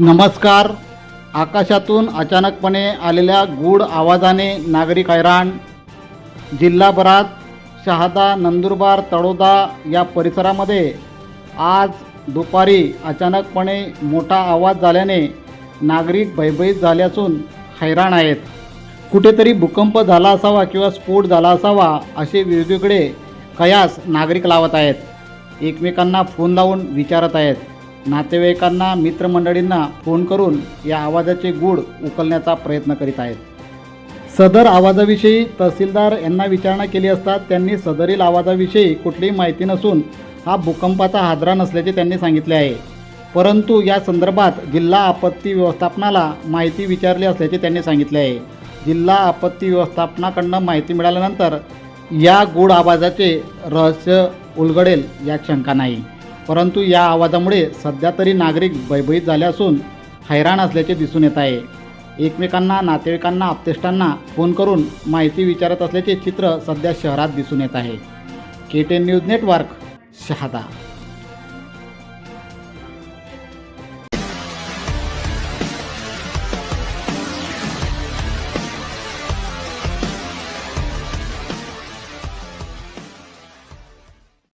नमस्कार. आकाशातून अचानकपणे आलेल्या गूढ आवाजाने नागरिक हैराण. जिल्हाभरात शहादा नंदुरबार तळोदा या परिसरामध्ये आज दुपारी अचानकपणे मोठा आवाज झाल्याने नागरिक भयभीत झाले असून हैराण आहेत. कुठेतरी भूकंप झाला असावा किंवा स्फोट झाला असावा असे वेगवेगळे कयास नागरिक लावत आहेत. एकमेकांना फोन लावून विचारत आहेत. नातेवाईकांना मित्रमंडळींना फोन करून या आवाजाचे गूढ उकलण्याचा प्रयत्न करीत आहेत. सदर आवाजाविषयी तहसीलदार यांना विचारणा केली असता त्यांनी सदरील आवाजाविषयी कुठलीही माहिती नसून हा भूकंपाचा हादरा नसल्याचे त्यांनी सांगितले आहे. परंतु या संदर्भात जिल्हा आपत्ती व्यवस्थापनाला माहिती विचारली असल्याचे त्यांनी सांगितले आहे. जिल्हा आपत्ती व्यवस्थापनाकडनं माहिती मिळाल्यानंतर या गूढ आवाजाचे रहस्य उलगडेल यात शंका नाही. परंतु या आवाजामुळे सध्या तरी नागरिक भयभीत झाले असून हैराण असल्याचे दिसून येत आहे. एकमेकांना नातेवाईकांना आप्तेष्टांना फोन करून माहिती विचारत असल्याचे चित्र सध्या शहरात दिसून येत आहे. K ten news network Shahada.